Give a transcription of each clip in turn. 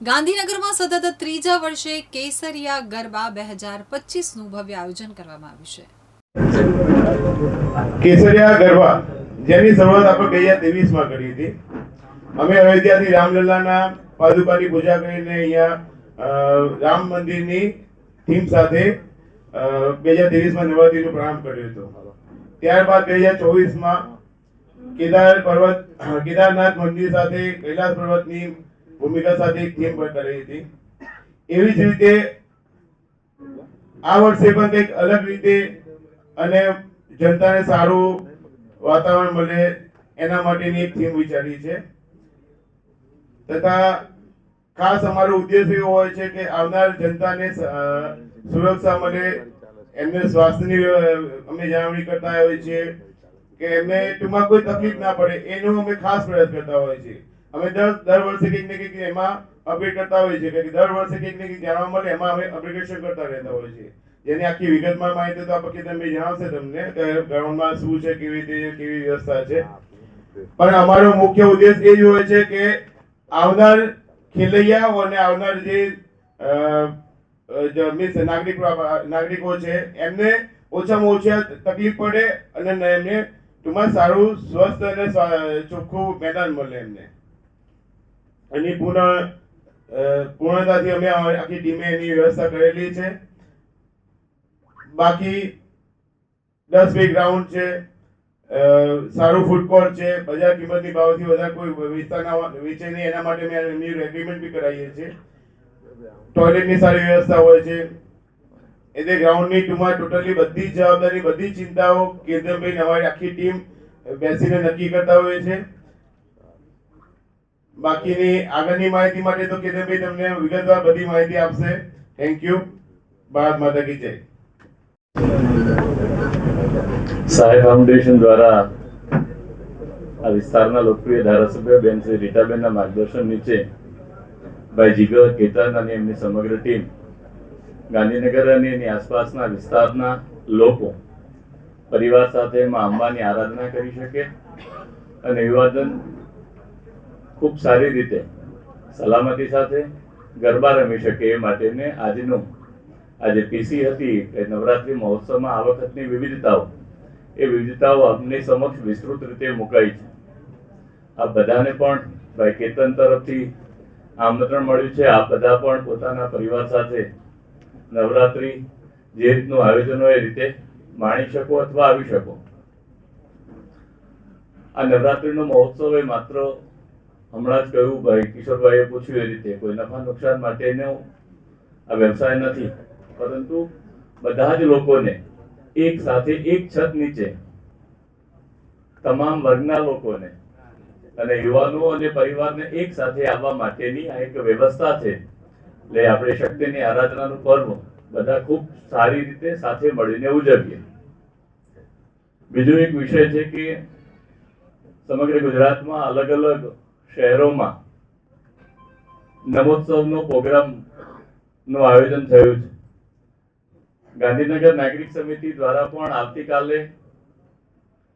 ગાંધીનગરમાં સતત ત્રીજા વર્ષે કેસરિયા ગરબા બે હજાર પચીસનું ભવ્ય આયોજન કરવામાં આવ્યું છે. કેસરિયા ગરબા, જેની શરૂઆત આપણે ગયા હજાર ત્રેવીસમાં કરી હતી. અમે અયોધ્યાથી રામલલ્લાના પાદુકાની પૂજા કરીને અહીંયા રામ મંદિરની થીમ સાથે બે હજાર ત્રેવીસમાં નવરાત્રીનો પ્રારંભ કર્યો હતો. ત્યારબાદ બે હજાર ચોવીસમાં કેદાર પર્વત કેદારનાથ મંદિર સાથે કૈલાસ પર્વતની ભૂમિકા સાથે એક થીમ પણ કરી હતી. એવી જ રીતે આ વર્ષે પણ કંઈક અલગ રીતે અને જનતાને સારું વાતાવરણ મળે એના માટેની એક થીમ વિચારી છે. તથા ખાસ અમારો ઉદ્દેશ એવો હોય છે કે આવનાર જનતાને સુરક્ષા મળે, એમને સ્વાસ્થ્યની અમે જાળવણી કરતા હોઈએ છીએ કે એમને ટૂંકમાં કોઈ તકલીફ ના પડે, એનો અમે ખાસ પ્રયાસ કરતા હોઈએ છીએ અમે દર દર વર્ષે કંઈક ને કંઈક એમાં અપડેટ કરતા હોઈએ છીએ. કે દર વર્ષે કંઈક ને કંઈક જાણવા મળે, એમાં અમે અપડેટેશન કરતા રહેતા હોઈએ છીએ. જેની આખી વિગતમાં માહિતી તો આપણે તમે જણાવશે તમને ગ્રાઉન્ડમાં શું છે, કેવી રીતે, કેવી વ્યવસ્થા છે. પણ અમારો મુખ્ય ઉદ્દેશ એ જ હોય છે કે આવનાર ખેલૈયાઓ અને આવનાર જે મીન્સ નાગરિક, નાગરિકો છે, એમને ઓછામાં ઓછા તકલીફ પડે અને એમને ટૂંકમાં સારું, સ્વસ્થ અને ચોખ્ખું મેદાન મળે એમને. એની પુનઃ પૂર્ણતાથી અમે આખી ટીમે એની વ્યવસ્થા કરેલી છે. બાકી દસ વે ગ્રાઉન્ડ છે સારું ફૂડ છે, બજાર કિંમતની ભાવથી વધારે કોઈ વિસ્તારના વેચે નહીં, એના માટે મેં એમની એગ્રીમેન્ટ બી કરાવીએ છીએ. ટોયલેટની સારી વ્યવસ્થા હોય છે. એટલે ગ્રાઉન્ડની ટૂંકમાં ટોટલી બધી જવાબદારી, બધી ચિંતાઓ કેતનભાઈ અમારી આખી ટીમ બેસીને નક્કી કરતા હોય છે. બાકીની આગળની માહિતી માટે તો કેતનભાઈ તમને વિગતવાર બધી માહિતી આપશે. થેન્ક યુ ભારત માતા કી જય. સાહેબ ફાઉન્ડેશન દ્વારા આ વિસ્તારના લોકપ્રિય ધારાસભ્ય બેન શ્રી રીટાબેનના માર્ગદર્શન નીચે ભાઈ જીગર કેતન અને એમની સમગ્ર ટીમ ગાંધીનગર અને એની આસપાસના વિસ્તારના લોકો પરિવાર સાથે માં અંબાની આરાધના કરી શકે અને વિવાદન ખૂબ સારી રીતે સલામતી સાથે ગરબા રમી શકે એ માટેને આજનું આજે પીસી હતી કે નવરાત્રી મહોત્સવમાં આ વખતની વિવિધતાઓ, એ વિવિધતાઓ આપની સમક્ષ વિસ્તૃત રીતે મુકાઈ છે. આ બધાને પણ ભાઈ કેતન તરફથી આમંત્રણ મળ્યું છે. આ બધા પણ પોતાના પરિવાર સાથે નવરાત્રિ જે રીતનું આયોજન હોય એ રીતે માણી શકો અથવા આવી શકો. આ નવરાત્રીનો મહોત્સવ એ માત્ર હમણાં જ કહ્યું, ભાઈ, કિશોરભાઈએ પૂછ્યું એ રીતે, કોઈ નફા નુકસાન માટેનો આ વ્યવસાય નથી. પરંતુ બધા જ લોકોને એક સાથે એક છત નીચે તમામ વર્ગના લોકોને અને યુવાનો અને પરિવારને એક સાથે આવવા માટેની આ એક વ્યવસ્થા છે. એટલે આપણે શક્તિની આરાધનાનું પર્વ બધા ખૂબ સારી રીતે સાથે મળીને ઉજવીએ. બીજો એક વિષય છે કે સમગ્ર ગુજરાતમાં અલગ અલગ શહેરોમાં નમોત્સવનો પ્રોગ્રામનું આયોજન થયું છે. ગાંધીનગર નાગરિક સમિતિ દ્વારા પણ આવતીકાલે,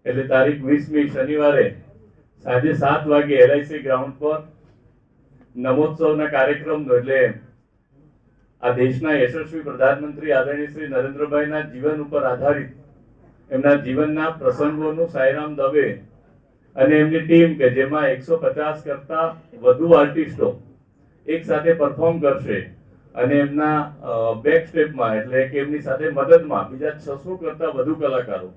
એટલે તારીખ વીસમી શનિવારે સાંજે સાત વાગે એલઆઈસી ગ્રાઉન્ડ પર નમોત્સવના કાર્યક્રમનો, એટલે આ દેશના યશસ્વી પ્રધાનમંત્રી આદરણીય શ્રી નરેન્દ્રભાઈના જીવન ઉપર આધારિત એમના જીવનના પ્રસંગોનું સાયરામ દવે અને એમની ટીમ કે જેમાં એકસો પચાસ કરતા વધુ આર્ટિસ્ટો એક સાથે પરફોર્મ કરશે અને એમના બેક સ્ટેપમાં એટલે કે એમની સાથે મદદમાં બીજા છસો કરતા વધુ કલાકારો,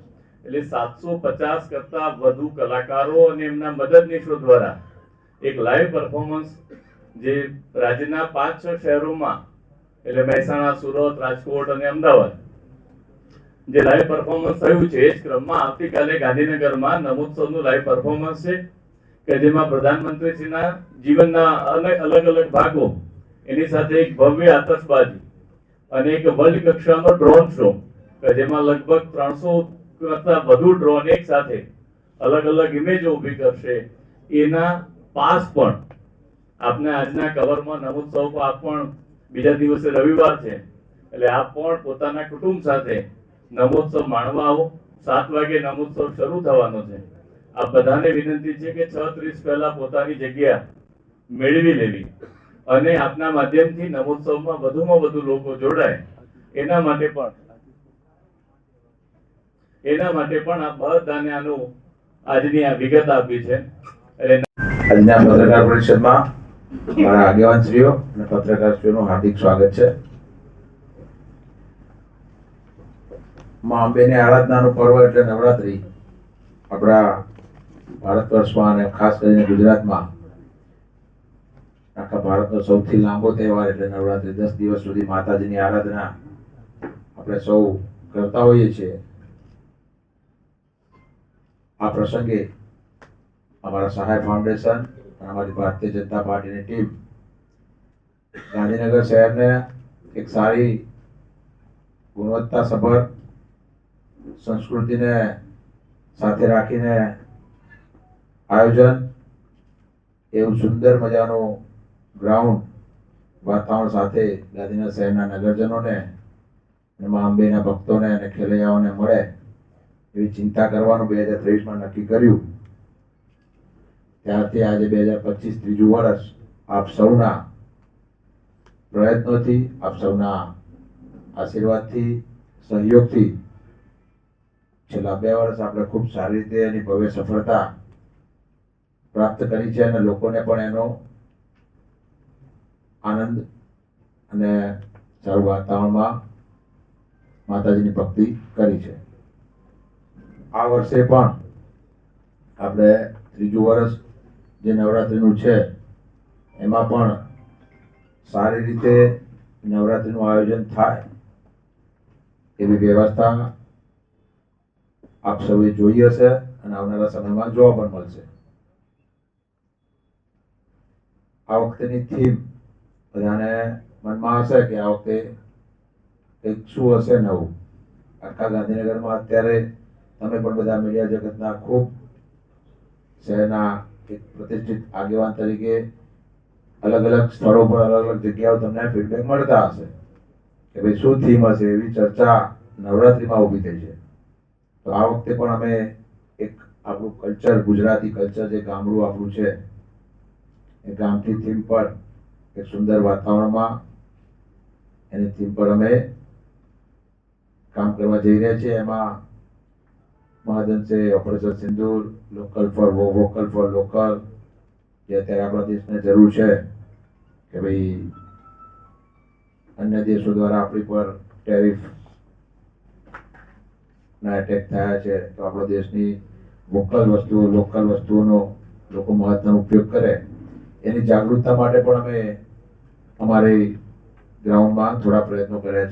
એટલે સાતસો પચાસ કરતા વધુ કલાકારો અને એમના મદદનીશો દ્વારા એક લાઈવ પરફોર્મન્સ જે રાજ્યના પાંચ છ શહેરોમાં, એટલે મહેસાણા, સુરત, રાજકોટ અને અમદાવાદ જે લાઈવ પરફોર્મન્સ થયું છે, એ જ ક્રમમાં આવતીકાલે ગાંધીનગરમાં નમોત્સવનું લાઈવ પરફોર્મન્સ છે, કે જેમાં પ્રધાનમંત્રીશ્રીના જીવનના અલગ અલગ અલગ ભાગો, એની સાથે એક ભવ્ય આતશબાજી અને એક વર્લ્ડ કક્ષાનો ડ્રોન શો કે જેમાં લગભગ ત્રણસો કરતા વધુ ડ્રોન એક સાથે અલગ અલગ ઇમેજો ઊભી કરશે. એના પાસ પણ આપને આજના કવરમાં નમોત્સવ આપ પણ બીજા દિવસે રવિવાર છે, એટલે આપ પણ પોતાના કુટુંબ સાથે નમોત્સવ માણવા આવો. સાત વાગે નમોત્સવ શરૂ થવાનો છે. આ બધાને વિનંતી છે કે છ ત્રીસ પહેલા પોતાની જગ્યા મેળવી લેવી. અને આપના માધ્યમથી નમોત્સવમાં વધુમાં વધુ લોકો જોડાય. એના માટે પણ એના માટે પણ આ બધાને આનું આજની આ વિગત આપી છે. આજના પત્રકાર પરિષદમાં મારા આગેવાનશ્રીઓ અને પત્રકારશ્રીઓનું હાર્દિક સ્વાગત છે. માં અંબેની આરાધનાનું પર્વ એટલે નવરાત્રી. આપણા ભારત વર્ષમાં અને ખાસ કરીને ગુજરાતમાં આખા ભારતનો સૌથી લાંબો તહેવાર એટલે નવરાત્રી. દસ દિવસ સુધી માતાજીની આરાધના આપણે સૌ કરતા હોઈએ છીએ. આ પ્રસંગે અમારા સહાય ફાઉન્ડેશન અને અમારી ભારતીય જનતા પાર્ટીની ટીમ ગાંધીનગર શહેરને એક સારી ગુણવત્તાસભર સંસ્કૃતિને સાથે રાખીને આયોજન એવું સુંદર મજાનું ગ્રાઉન્ડ વાતાવરણ સાથે ગાંધીનગર શહેરના નગરજનોને અને મા અંબેના ભક્તોને અને ખેલૈયાઓને મળે એવી ચિંતા કરવાનું બે હજાર ત્રેવીસમાં નક્કી કર્યું. ત્યારથી આજે બે હજાર પચીસ ત્રીજું વર્ષ આપ સૌના પ્રયત્નોથી, આપ સૌના આશીર્વાદથી, સહયોગથી છેલ્લા બે વર્ષ આપણે ખૂબ સારી રીતે એની ભવ્ય સફળતા પ્રાપ્ત કરી છે અને લોકોને પણ એનો આનંદ અને સારું વાતાવરણમાં માતાજીની ભક્તિ કરી છે. આ વર્ષે પણ આપણે ત્રીજું વર્ષ જે નવરાત્રિનું છે, એમાં પણ સારી રીતે નવરાત્રિનું આયોજન થાય એવી વ્યવસ્થા આપ સૌએ જોઈ હશે અને આવનારા સમયમાં જોવા પણ મળશે. આ વખતેની થીમ બધાને મનમાં હશે કે આ વખતે કંઈક શું હશે નવું. આખા ગાંધીનગરમાં અત્યારે તમે પણ બધા મીડિયા જગતના ખૂબ શહેરના એક પ્રતિષ્ઠિત આગેવાન તરીકે અલગ અલગ સ્થળો પર અલગ અલગ જગ્યાઓ તમને ફીડબેક મળતા હશે કે ભાઈ શું થીમ હશે એવી ચર્ચા નવરાત્રિમાં ઊભી થઈ છે. તો આ વખતે પણ અમે એક આપણું કલ્ચર ગુજરાતી કલ્ચર જે ગામડું આપણું છે, એ ગામથી થીમ પર એક સુંદર વાતાવરણમાં એની થીમ પર અમે કામ કરવા જઈ રહ્યા છીએ. એમાં મહદઅંશે operation Sindoor local for vocal for local જે અત્યારે આપણા દેશને જરૂર છે કે ભાઈ અન્ય દેશો દ્વારા આપણી પર ટેરિફ ના એટેક થયા છે, તો આપણા દેશની વોકલ વસ્તુઓ લોકલ વસ્તુઓનો લોકો મહત્વનો ઉપયોગ કરે. એની જાગૃતતા માટે પણ અમે અમારી ગ્રાઉન્ડમાં થોડા પ્રયત્નો કર્યા છે.